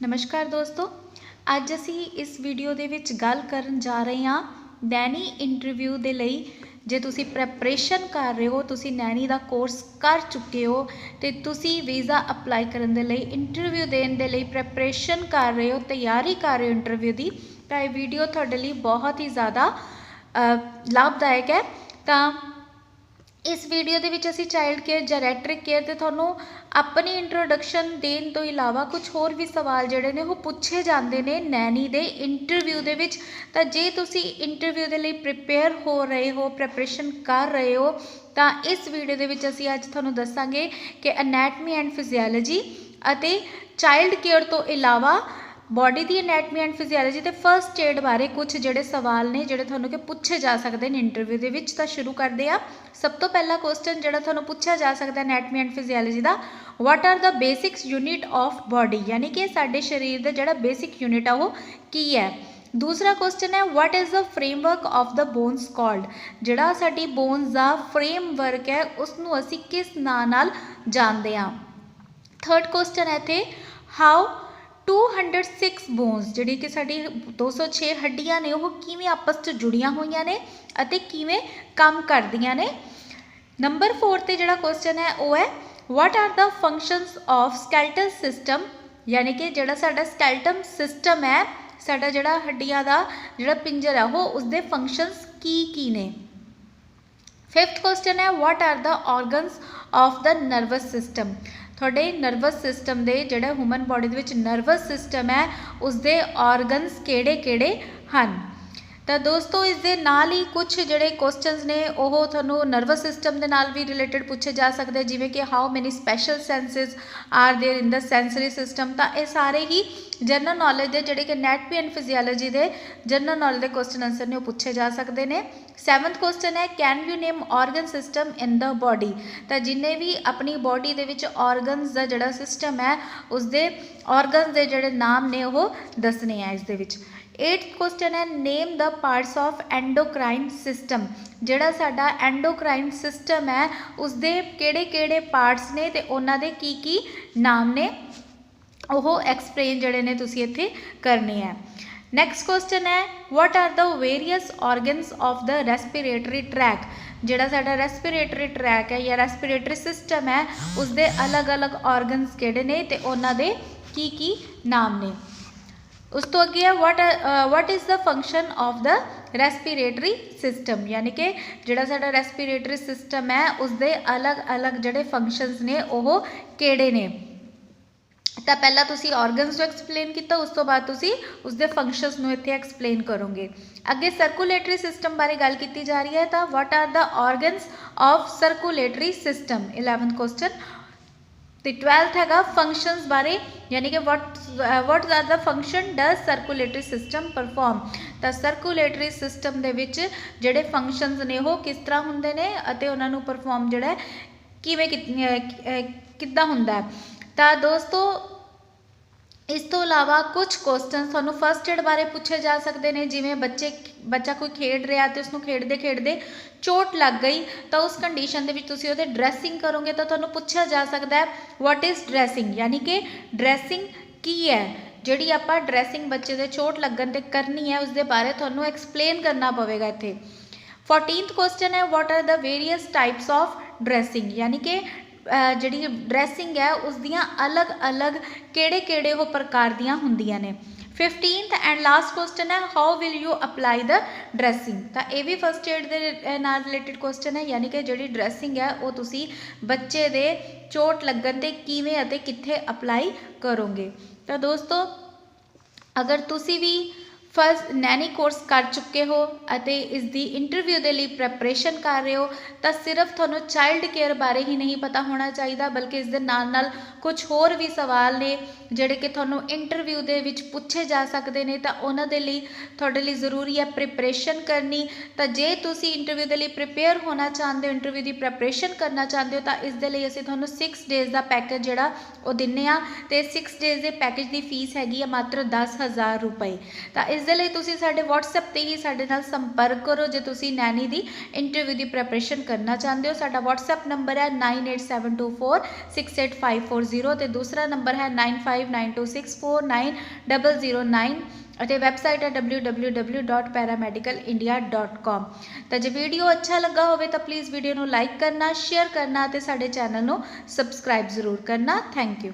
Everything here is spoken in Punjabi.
ਨਮਸਕਾਰ ਦੋਸਤੋ, ਅੱਜ ਅਸੀਂ ਇਸ ਵੀਡੀਓ ਦੇ ਵਿੱਚ ਗੱਲ ਕਰਨ ਜਾ ਰਹੇ ਹਾਂ ਨੈਣੀ ਇੰਟਰਵਿਊ ਦੇ ਲਈ। ਜੇ ਤੁਸੀਂ ਪ੍ਰੈਪਰੇਸ਼ਨ ਕਰ ਰਹੇ ਹੋ, ਤੁਸੀਂ ਨੈਣੀ ਦਾ ਕੋਰਸ ਕਰ ਚੁੱਕੇ ਹੋ, ਤੇ ਤੁਸੀਂ ਵੀਜ਼ਾ ਅਪਲਾਈ ਕਰਨ ਦੇ ਲਈ ਇੰਟਰਵਿਊ ਦੇਣ ਦੇ ਲਈ ਪ੍ਰੈਪਰੇਸ਼ਨ ਕਰ ਰਹੇ ਹੋ, ਤਿਆਰੀ ਕਰ ਰਹੇ ਹੋ ਇੰਟਰਵਿਊ ਦੀ, ਤਾਂ ਇਹ ਵੀਡੀਓ ਤੁਹਾਡੇ ਲਈ ਬਹੁਤ ਹੀ ਜ਼ਿਆਦਾ ਲਾਭਦਾਇਕ ਹੈ। ਤਾਂ ਇਸ ਵੀਡੀਓ ਦੇ ਵਿੱਚ ਅਸੀਂ ਚਾਈਲਡ ਕੇਅਰ ਜੈਰੈਟ੍ਰਿਕ ਕੇਅਰ ਤੇ ਤੁਹਾਨੂੰ ਆਪਣੀ ਇੰਟਰੋਡਕਸ਼ਨ ਦੇਣ ਤੋਂ ਇਲਾਵਾ ਕੁਝ ਹੋਰ ਵੀ ਸਵਾਲ ਜਿਹੜੇ ਨੇ ਉਹ ਪੁੱਛੇ ਜਾਂਦੇ ਨੇ ਨੈਣੀ ਦੇ ਇੰਟਰਵਿਊ ਦੇ ਵਿੱਚ। ਤਾਂ ਜੇ ਤੁਸੀਂ ਇੰਟਰਵਿਊ ਦੇ ਲਈ ਪ੍ਰਿਪੇਅਰ ਹੋ ਰਹੇ ਹੋ ਪ੍ਰੈਪਰੇਸ਼ਨ ਕਰ ਰਹੇ ਹੋ, ਤਾਂ ਇਸ ਵੀਡੀਓ ਦੇ ਵਿੱਚ ਅਸੀਂ ਅੱਜ ਤੁਹਾਨੂੰ ਦੱਸਾਂਗੇ ਕਿ ਅਨੈਟਮੀ ਐਂਡ ਫਿਜ਼ੀਓਲੋਜੀ ਅਤੇ ਚਾਈਲਡ ਕੇਅਰ ਤੋਂ ਇਲਾਵਾ ਬਾਡੀ ਦੀ ਅਨੈਟਮੀ ਐਂਡ ਫਿਜ਼ੀਓਲੋਜੀ ਤੇ ਫਰਸਟ ਏਡ ਬਾਰੇ ਕੁਝ ਜਿਹੜੇ ਸਵਾਲ ਨੇ, ਜਿਹੜੇ ਤੁਹਾਨੂੰ ਕਿ ਪੁੱਛੇ ਜਾ ਸਕਦੇ ਨੇ ਇੰਟਰਵਿਊ ਦੇ ਵਿੱਚ, ਤਾਂ ਸ਼ੁਰੂ ਕਰਦੇ ਆ ਸਭ ਤੋਂ ਪਹਿਲਾ ਕੁਐਸਚਨ ਜਿਹੜਾ ਤੁਹਾਨੂੰ ਪੁੱਛਿਆ ਜਾ ਸਕਦਾ anatomy and physiology the what are the basics unit of body ਯਾਨੀ ਕਿ ਸਾਡੇ ਸਰੀਰ ਦਾ ਜਿਹੜਾ ਬੇਸਿਕ ਯੂਨਿਟ ਆ, ਉਹ ਕੀ ਹੈ? ਦੂਸਰਾ ਕੁਐਸਚਨ ਹੈ what is the framework of the bones called ਜਿਹੜਾ ਸਾਡੀ ਬੋਨਸ ਦਾ ਫਰੇਮਵਰਕ ਹੈ ਉਸ ਨੂੰ ਅਸੀਂ ਕਿਸ ਨਾਂ ਨਾਲ ਜਾਣਦੇ ਹਾਂ? ਥਰਡ ਕੁਐਸਚਨ ਹੈ ਇੱਥੇ ਹਾਊ 206 ਬੋਨਸ ਜਿਹੜੀ ਕਿ ਸਾਡੀ 206 ਹੱਡੀਆਂ ਨੇ, ਉਹ ਕਿਵੇਂ ਆਪਸ 'ਚ ਜੁੜੀਆਂ ਹੋਈਆਂ ਨੇ ਅਤੇ ਕਿਵੇਂ ਕੰਮ ਕਰਦੀਆਂ ਨੇ? ਨੰਬਰ 4 ਤੇ ਜਿਹੜਾ ਕੁਐਸਚਨ ਹੈ, ਉਹ ਹੈ what are the functions of skeletal system ਯਾਨੀ ਕਿ ਜਿਹੜਾ ਸਾਡਾ ਸਕੈਲਟਮ ਸਿਸਟਮ ਹੈ, ਸਾਡਾ ਜਿਹੜਾ ਹੱਡੀਆਂ ਦਾ ਜਿਹੜਾ ਪਿੰਜਰ ਹੈ ਉਹ ਉਸਦੇ ਫੰਕਸ਼ਨਸ ਕੀ ਕੀ ਨੇ? ਫਿਫਥ ਕੁਐਸਚਨ ਹੈ what are the organs of the nervous system ਤੁਹਾਡੇ ਨਰਵਸ ਸਿਸਟਮ ਦੇ ਜਿਹੜਾ ਹਿਊਮਨ ਬਾਡੀ ਦੇ ਵਿੱਚ ਨਰਵਸ ਸਿਸਟਮ ਹੈ ਉਸ ਦੇ ਆਰਗਨਸ ਕਿਹੜੇ-ਕਿਹੜੇ ਹਨ ਤਾਂ ਦੋਸਤੋ ਇਸ ਦੇ ਨਾਲ ਹੀ ਕੁਝ ਜਿਹੜੇ ਕੁਐਸਚਨਸ ਨੇ ਉਹ ਤੁਹਾਨੂੰ ਨਰਵਸ ਸਿਸਟਮ ਦੇ ਨਾਲ ਵੀ ਰਿਲੇਟਡ ਪੁੱਛੇ ਜਾ ਸਕਦੇ ਜਿਵੇਂ ਕਿ how many special senses are there in the sensory system ਤਾਂ ਇਹ ਸਾਰੇ ਹੀ ਜਨਰਲ ਨੌਲੇਜ ਦੇ ਜਿਹੜੇ ਕਿ ਐਨੈਟਮੀ ਐਂਡ ਫਿਜ਼ੀਓਲੋਜੀ ਦੇ ਜਨਰਲ ਨੌਲੇਜ ਦੇ ਕੁਐਸਚਨ ਆਨਸਰ ਨੇ ਉਹ ਪੁੱਛੇ ਜਾ ਸਕਦੇ ਨੇ ਸੈਵਨਥ ਕੁਐਸਚਨ ਹੈ can you name organ system in the body ਤਾਂ ਜਿੰਨੇ ਵੀ ਆਪਣੀ ਬਾਡੀ ਦੇ ਵਿੱਚ ਆਰਗਨਸ ਦਾ ਜਿਹੜਾ ਸਿਸਟਮ ਹੈ ਉਸ ਦੇ ਆਰਗਨਸ ਦੇ ਜਿਹੜੇ ਨਾਮ ਨੇ ਉਹ ਦੱਸਣੇ ਆ ਇਸ ਦੇ ਵਿੱਚ। 8th ਕੁਐਸਚਨ ਹੈ name the parts of endocrine system ਜਿਹੜਾ ਸਾਡਾ ਐਂਡੋਕ੍ਰਾਈਨ ਸਿਸਟਮ ਹੈ ਉਸ ਦੇ ਕਿਹੜੇ-ਕਿਹੜੇ ਪਾਰਟਸ ਨੇ ਤੇ ਉਹਨਾਂ ਦੇ ਕੀ ਕੀ ਨਾਮ ਨੇ, ਉਹ ਐਕਸਪਲੇਨ ਜਿਹੜੇ ਨੇ ਤੁਸੀਂ ਇੱਥੇ ਕਰਨੇ ਆ। ਨੈਕਸਟ ਕੁਐਸਚਨ ਹੈ what are the various organs of the respiratory track ਜਿਹੜਾ ਸਾਡਾ ਰੈਸਪੀਰੇਟਰੀ ਟਰੈਕ ਹੈ ਜਾਂ ਰੈਸਪੀਰੇਟਰੀ ਸਿਸਟਮ ਹੈ ਉਸ ਦੇ ਅਲੱਗ-ਅਲੱਗ ਆਰਗਨਸ ਕਿਹੜੇ ਨੇ ਤੇ ਉਹਨਾਂ ਦੇ ਕੀ ਕੀ ਨਾਮ ਨੇ ਉਸ ਤੋਂ ਅੱਗੇ ਹੈ what what is the function of the respiratory system ਯਾਨੀ ਕਿ ਜਿਹੜਾ ਸਾਡਾ ਰੈਸਪੀਰੇਟਰੀ ਸਿਸਟਮ ਹੈ ਉਸ ਦੇ ਅਲੱਗ-ਅਲੱਗ ਜਿਹੜੇ ਫੰਕਸ਼ਨਸ ਨੇ ਉਹ ਕਿਹੜੇ ਨੇ ਤਾਂ ਪਹਿਲਾਂ ਤੁਸੀਂ ਆਰਗਨਸ ਨੂੰ ਐਕਸਪਲੇਨ ਕੀਤਾ, ਉਸ ਤੋਂ ਬਾਅਦ ਤੁਸੀਂ ਉਸ ਦੇ ਫੰਕਸ਼ਨਸ ਨੂੰ ਇੱਥੇ ਐਕਸਪਲੇਨ ਕਰੋਗੇ। ਅੱਗੇ ਸਰਕੂਲੇਟਰੀ ਸਿਸਟਮ ਬਾਰੇ ਗੱਲ ਕੀਤੀ ਜਾ ਰਹੀ ਹੈ, ਤਾਂ what are the organs of circulatory system 11th question ਤੇ 12th ਹੈਗਾ ਫੰਕਸ਼ਨਸ ਬਾਰੇ, ਯਾਨੀ ਕਿ what what are the function does circulatory system perform ਤਾਂ ਸਰਕੂਲੇਟਰੀ ਸਿਸਟਮ ਦੇ ਵਿੱਚ ਜਿਹੜੇ ਫੰਕਸ਼ਨਸ ਨੇ, ਉਹ ਕਿਸ ਤਰ੍ਹਾਂ ਹੁੰਦੇ ਨੇ ਅਤੇ ਉਹਨਾਂ ਨੂੰ ਪਰਫਾਰਮ ਜਿਹੜਾ ਕਿਵੇਂ ਕਿੱਦਾਂ ਹੁੰਦਾ ਹੈ? ਤਾਂ ਦੋਸਤੋ, ਇਸ ਤੋਂ ਇਲਾਵਾ ਕੁਝ ਕੁਐਸਚਨ ਤੁਹਾਨੂੰ ਫਰਸਟ ਏਡ ਬਾਰੇ ਪੁੱਛੇ ਜਾ ਸਕਦੇ ਨੇ, ਜਿਵੇਂ ਬੱਚੇ, ਬੱਚਾ ਕੋਈ ਖੇਡ ਰਿਹਾ ਤੇ ਉਸ ਨੂੰ ਖੇਡਦੇ ਖੇਡਦੇ ਚੋਟ ਲੱਗ ਗਈ, ਤਾਂ ਉਸ ਕੰਡੀਸ਼ਨ ਦੇ ਵਿੱਚ ਤੁਸੀਂ ਉਹਦੇ ਡਰੈਸਿੰਗ ਕਰੋਗੇ ਤਾਂ ਤੁਹਾਨੂੰ ਪੁੱਛਿਆ ਜਾ ਸਕਦਾ ਹੈ ਵਾਟ ਇਜ਼ ਡਰੈਸਿੰਗ ਯਾਨੀ ਕਿ ਡਰੈਸਿੰਗ ਕੀ ਹੈ? ਜਿਹੜੀ ਆਪਾਂ ਡਰੈਸਿੰਗ ਬੱਚੇ ਦੇ ਚੋਟ ਲੱਗਣ ਤੇ ਕਰਨੀ ਹੈ ਉਸ ਦੇ ਬਾਰੇ ਤੁਹਾਨੂੰ ਐਕਸਪਲੇਨ ਕਰਨਾ ਪਵੇਗਾ ਇੱਥੇ। 14th ਕੁਐਸਚਨ ਹੈ what are the various types of dressing ਯਾਨੀ ਕਿ ਜਿਹੜੀ ਡਰੈਸਿੰਗ ਹੈ ਉਸ ਦੀਆਂ ਅਲੱਗ-ਅਲੱਗ ਕਿਹੜੇ-ਕਿਹੜੇ ਉਹ ਪ੍ਰਕਾਰ ਦੀਆਂ ਹੁੰਦੀਆਂ ਨੇ। 15th ਐਂਡ ਲਾਸਟ ਕੁਐਸਚਨ ਹੈ how will you apply the dressing ਤਾਂ ਇਹ ਵੀ ਫਸਟ ਏਡ ਦੇ ਨਾਲ ਰਿਲੇਟਡ ਕੁਐਸਚਨ ਹੈ, ਯਾਨੀ ਕਿ ਜਿਹੜੀ ਡਰੈਸਿੰਗ ਹੈ, ਉਹ ਤੁਸੀਂ ਬੱਚੇ ਦੇ ਚੋਟ ਲੱਗਣ ਤੇ ਕਿਵੇਂ ਅਤੇ ਕਿੱਥੇ ਅਪਲਾਈ ਕਰੋਗੇ। ਤਾਂ ਦੋਸਤੋ, ਅਗਰ ਤੁਸੀਂ ਵੀ ਫਸਟ ਨੈਨੀ ਕੋਰਸ ਕਰ ਚੁੱਕੇ ਹੋ ਅਤੇ ਇਸ ਦੀ ਇੰਟਰਵਿਊ ਦੇ ਲਈ ਪ੍ਰੈਪਰੇਸ਼ਨ ਕਰ ਰਹੇ ਹੋ, ਤਾਂ ਸਿਰਫ ਤੁਹਾਨੂੰ ਚਾਈਲਡ ਕੇਅਰ ਬਾਰੇ ਹੀ ਨਹੀਂ ਪਤਾ ਹੋਣਾ ਚਾਹੀਦਾ, ਬਲਕਿ ਇਸ ਦੇ ਨਾਲ ਨਾਲ ਕੁਝ ਹੋਰ ਵੀ ਸਵਾਲ ਨੇ ਜਿਹੜੇ ਕਿ ਤੁਹਾਨੂੰ ਇੰਟਰਵਿਊ ਦੇ ਵਿੱਚ ਪੁੱਛੇ ਜਾ ਸਕਦੇ ਨੇ, ਤਾਂ ਉਹਨਾਂ ਦੇ ਲਈ ਤੁਹਾਡੇ ਲਈ ਜ਼ਰੂਰੀ ਹੈ ਪ੍ਰਿਪਰੇਸ਼ਨ ਕਰਨੀ। ਤਾਂ ਜੇ ਤੁਸੀਂ ਇੰਟਰਵਿਊ ਦੇ ਲਈ ਪ੍ਰਿਪੇਅਰ ਹੋਣਾ ਚਾਹੁੰਦੇ ਹੋ ਇੰਟਰਵਿਊ ਦੀ ਪ੍ਰੈਪਰੇਸ਼ਨ ਕਰਨਾ ਚਾਹੁੰਦੇ ਹੋ, ਤਾਂ ਇਸ ਦੇ ਲਈ ਅਸੀਂ ਤੁਹਾਨੂੰ 6 ਡੇਜ਼ ਦਾ ਪੈਕੇਜ ਜਿਹੜਾ ਉਹ ਦਿੰਨੇ ਆ ਤੇ 6 ਡੇਜ਼ ਦੇ ਪੈਕੇਜ ਦੀ ਫੀਸ ਹੈਗੀ ਆ ਮਾਤਰ 10000 ਰੁਪਏ। ਤਾਂ ਇਸ ਇਸ ਦੇ ਲਈ ਤੁਸੀਂ ਸਾਡੇ WhatsApp ਤੇ ਹੀ ਸਾਡੇ ਨਾਲ ਸੰਪਰਕ ਕਰੋ ਜੇ ਤੁਸੀਂ ਨੈਨੀ ਦੀ ਇੰਟਰਵਿਊ ਦੀ ਪ੍ਰੈਪਰੇਸ਼ਨ ਕਰਨਾ ਚਾਹੁੰਦੇ ਹੋ। ਸਾਡਾ WhatsApp ਨੰਬਰ ਹੈ 9872468540 ਤੇ ਦੂਸਰਾ ਨੰਬਰ ਹੈ 9592649009 ਅਤੇ ਵੈਬਸਾਈਟ ਹੈ www.paramedicalindia.com ਤਾਂ ਜੇ ਵੀਡੀਓ ਅੱਛਾ ਲੱਗਾ ਹੋਵੇ ਤਾਂ ਪਲੀਜ਼ ਵੀਡੀਓ ਨੂੰ ਲਾਈਕ ਕਰਨਾ ਸ਼ੇਅਰ ਕਰਨਾ ਅਤੇ ਸਾਡੇ ਚੈਨਲ ਨੂੰ ਸਬਸਕ੍ਰਾਈਬ ਜ਼ਰੂਰ ਕਰਨਾ। Thank you